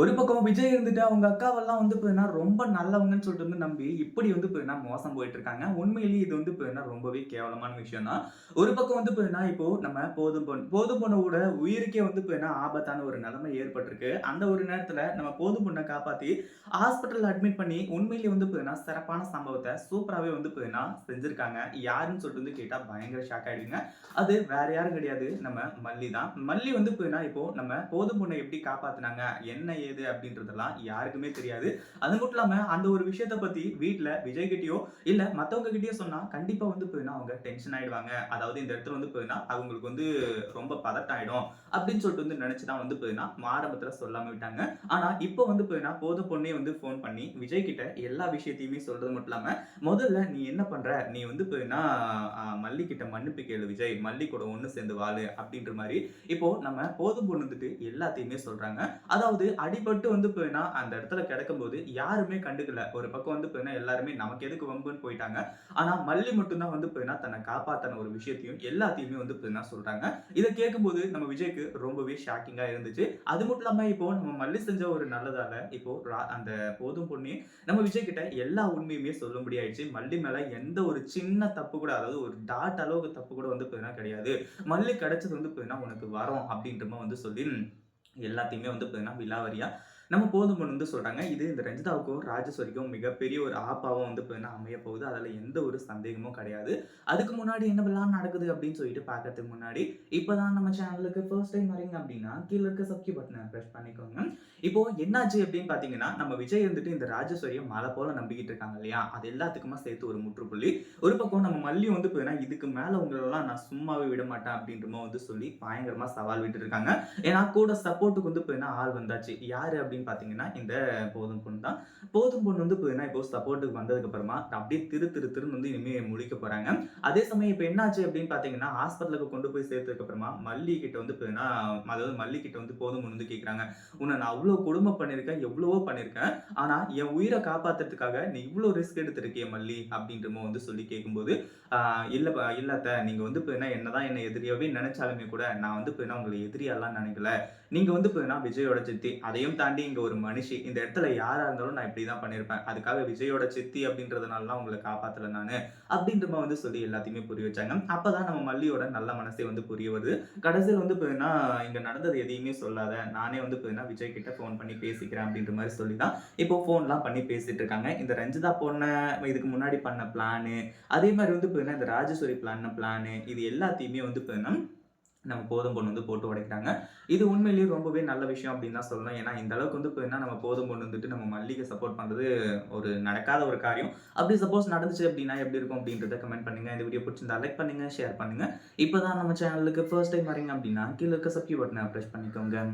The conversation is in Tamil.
ஒரு பக்கம் விஜய் இருந்துட்டு அவங்க அக்காவெல்லாம் வந்து பார்த்தீங்கன்னா ரொம்ப நல்லவங்கன்னு சொல்லிட்டு வந்து நம்பி இப்படி வந்து பார்த்தீங்கன்னா மோசம் போயிட்டு இருக்காங்க உண்மையிலேயே இது வந்து பார்த்தீங்கன்னா ரொம்பவே கேவலமான விஷயம் தான். ஒரு பக்கம் வந்து பார்த்தீங்கன்னா இப்போ நம்ம போதும் பொண்ணு போதும் பொண்ணோட உயிருக்கே வந்து பார்த்தீங்கன்னா ஆபத்தான ஒரு நிலைமை ஏற்பட்டிருக்கு. அந்த ஒரு நேரத்தில் நம்ம போதும் பொண்ணை காப்பாற்றி ஹாஸ்பிட்டலில் அட்மிட் பண்ணி உண்மையிலேயே வந்து பார்த்தீங்கன்னா சிறப்பான சம்பவத்தை சூப்பராகவே வந்து பார்த்தீங்கன்னா செஞ்சுருக்காங்க. யாருன்னு சொல்லிட்டு வந்து கேட்டால் பயங்கர ஷாக் ஆகிடுங்க அது வேற யாரும் கிடையாது. நம்ம மல்லி தான். மல்லி வந்து பார்த்தீங்கன்னா இப்போ நம்ம போதும் பொண்ணை எப்படி காப்பாத்துனாங்க? என்ன ஏது அப்படின்றதெல்லாம் யாருக்குமே தெரியாது. அது மட்டும் இல்லாம அந்த ஒரு விஷயத்த பத்தி வீட்டில் விஜய் கிட்டயோ இல்லை மத்தவங்க கிட்டயோ சொன்னா கண்டிப்பா வந்து போயினா அவங்க டென்ஷன் ஆயிடுவாங்க. அதாவது இந்த இடத்துல வந்து போயினா அவங்களுக்கு வந்து ரொம்ப பதட்டம் ஆயிடும் அப்படின்னு சொல்லிட்டு வந்து நினைச்சுதான் வந்து போயினா ஆரம்பத்தில் சொல்லாமல் விட்டாங்க. ஆனா இப்போ வந்து போயினா போத பொண்ணே வந்து ஃபோன் பண்ணி விஜய் கிட்ட எல்லா விஷயத்தையுமே சொல்றது மட்டும் இல்லாம முதல்ல நீ என்ன பண்ற? நீ வந்து போயினா மல்லிக்கிட்ட மன்னிப்பு கேளு விஜய். மல்லி கூட ஒன்று சேர்ந்து வாழு அப்படின்ற மாதிரி இப்போ நம்ம போதும் பொண்ணு வந்துட்டு எல்லாத்தையுமே சொல்றாங்க. அதாவது அடிபட்டு வந்து போயினா அந்த இடத்துல கிடக்கும்போது யாருமே கண்டுக்கல. ஒரு பக்கம் வந்து போயினா எல்லாருமே நமக்கு எதுக்கு வம்புன்னு போயிட்டாங்க. ஆனா மல்லி மட்டும்தான் வந்து போயினா தன்னை காப்பாத்தின ஒரு விஷயத்தையும் எல்லாத்தையுமே வந்து போயினா சொல்றாங்க. இதை கேட்கும்போது நம்ம விஜய்க்கு ரொம்பவே ஷாக்கிங்கா இருந்துச்சு. அது மட்டும் இல்லாம இப்போ நம்ம மல்லி செஞ்ச ஒரு நல்லதால இப்போ அந்த போதும் பொண்ணு நம்ம விஜய் கிட்ட எல்லா உண்மையுமே சொல்ல முடியாயிடுச்சு மல்லி மேல எந்த ஒரு சின்ன தப்பு கூட அதாவது ஒரு டாட் அளவுக்கு தப்பு கூட வந்து போயினா கிடையாது. மல்லி கிடைச்சது வந்து போயினா உனக்கு வரோம் அப்படின்ற வந்து சொல்லி எல்லாத்தையுமே வந்து பார்த்தீங்கன்னா விலாவரியாக நம்ம போதும் பொண்ணு வந்து சொல்கிறாங்க இது இந்த ரஞ்சிதாவுக்கும் ராஜஸ்வரிக்கும் மிகப்பெரிய ஒரு ஆப்பாவும் வந்து பார்த்தீங்கன்னா அமைய போகுது? அதில் எந்த ஒரு சந்தேகமும் கிடையாது. அதுக்கு முன்னாடி என்னவெல்லாம் நடக்குது அப்படின்னு சொல்லிட்டு பார்க்கறதுக்கு முன்னாடி இப்போ தான் நம்ம சேனலுக்கு ஃபர்ஸ்ட் டைம் வரீங்க அப்படின்னா கீழே இருக்க சப்ஸ்கிரைப் பட்டனை ப்ரெஸ் பண்ணிக்கோங்க. இப்போ என்னாச்சு அப்படின்னு பார்த்தீங்கன்னா நம்ம விஜய் வந்துட்டு இந்த ராஜஸ்வரியை மலை போல நம்பிக்கிட்டு இருக்காங்க இல்லையா? அது எல்லாத்துக்குமா சேர்த்து ஒரு முற்றுப்புள்ளி. ஒரு பக்கம் நம்ம மல்லி வந்து பார்த்தீங்கன்னா இதுக்கு மேலே உங்களெல்லாம் நான் சும்மாவே விட மாட்டேன் அப்படின்றமா வந்து சொல்லி பயங்கரமாக சவால் விட்டு இருக்காங்க. ஏன்னா கூட சப்போர்ட்டுக்கு வந்து பார்த்தீங்கன்னா ஆள் வந்தாச்சு? யார் அப்படி அப்படின்னு பார்த்தீங்கன்னா இந்த போதும் பொண்ணு தான். போதும் பொண்ணு வந்து பார்த்தீங்கன்னா இப்போ சப்போர்ட்டுக்கு வந்ததுக்கு அப்புறமா அப்படியே திரு திரு திருன்னு வந்து இனிமே முடிக்க போறாங்க. அதே சமயம் இப்போ என்னாச்சு அப்படின்னு பார்த்தீங்கன்னா ஹாஸ்பிட்டலுக்கு கொண்டு போய் சேர்த்ததுக்கு அப்புறமா மல்லி கிட்ட வந்து பார்த்தீங்கன்னா அதாவது மல்லி கிட்ட வந்து போதும் பொண்ணு வந்து கேட்குறாங்க உன்னை நான் அவ்வளோ கொடுமை பண்ணியிருக்கேன் எவ்வளவோ பண்ணியிருக்கேன் ஆனா என் உயிரை காப்பாத்துறதுக்காக நீ இவ்வளோ ரிஸ்க் எடுத்திருக்கிய மல்லி அப்படின்றமோ வந்து சொல்லி கேட்கும்போது ஆஹ் இல்ல இல்லத்த நீங்க வந்து இப்போ என்னதான் என்ன எதிரியாவே நினைச்சாலுமே கூட நான் வந்து இப்போ உங்களை எதிரியாலாம் நினைக்கல. நீங்க வந்து இப்போ விஜயோட சித்தி அதையும் தாண்டி இங்க ஒரு மனுஷி இந்த இடத்துல யாரா இருந்தாலும் நான் இப்படி தான் பண்ணியிருப்பேன் அதுக்காக விஜயோட சித்தி அப்படின்றதுனாலலாம் உங்களை காப்பாத்தல நானு அப்படின்ற மாதிரி வந்து சொல்லி எல்லாத்தையுமே புரிய வச்சாங்க. அப்பதான் நம்ம மல்லியோட நல்ல மனசே வந்து புரிய வருது. கடைசியில் வந்து இப்போ இங்க நடந்தது எதையுமே சொல்லாத நானே வந்து இப்போ விஜய் கிட்ட ஃபோன் பண்ணி பேசிக்கிறேன் அப்படின்ற மாதிரி சொல்லி தான் இப்போ ஃபோன்லாம் பண்ணி பேசிட்டு இருக்காங்க. இந்த ரஞ்சிதா போன இதுக்கு முன்னாடி பண்ண பிளானு அதே மாதிரி வந்து இப்போ இந்த ராஜேஸ்வரி பிளான் பிளானு இது எல்லாத்தையுமே வந்து இப்போ நம்ம போதும் பொண்ணு வந்து போட்டு உடைக்கிறாங்க. இது உண்மையிலேயே ரொம்பவே நல்ல விஷயம் அப்படின்னு தான் சொல்லணும். ஏன்னா இந்த அளவுக்கு வந்து இப்போ என்ன நம்ம போதும் பொண்ணு வந்துட்டு நம்ம மல்லிகை சப்போர்ட் பண்ணுறது ஒரு நடக்காத ஒரு காரியம். அப்படி சப்போஸ் நடந்துச்சு அப்படின்னா எப்படி இருக்கும் அப்படின்றத கமெண்ட் பண்ணுங்க. இந்த வீடியோ பிடிச்சிருந்தா லைக் பண்ணுங்க ஷேர் பண்ணுங்க. இப்போ தான் நம்ம சேனலுக்கு ஃபர்ஸ்ட் டைம் வரீங்க அப்படின்னா கீழே இருக்க சப்ஸ்கிரைப் பட்டனை ப்ரெஸ் பண்ணிக்கோங்க.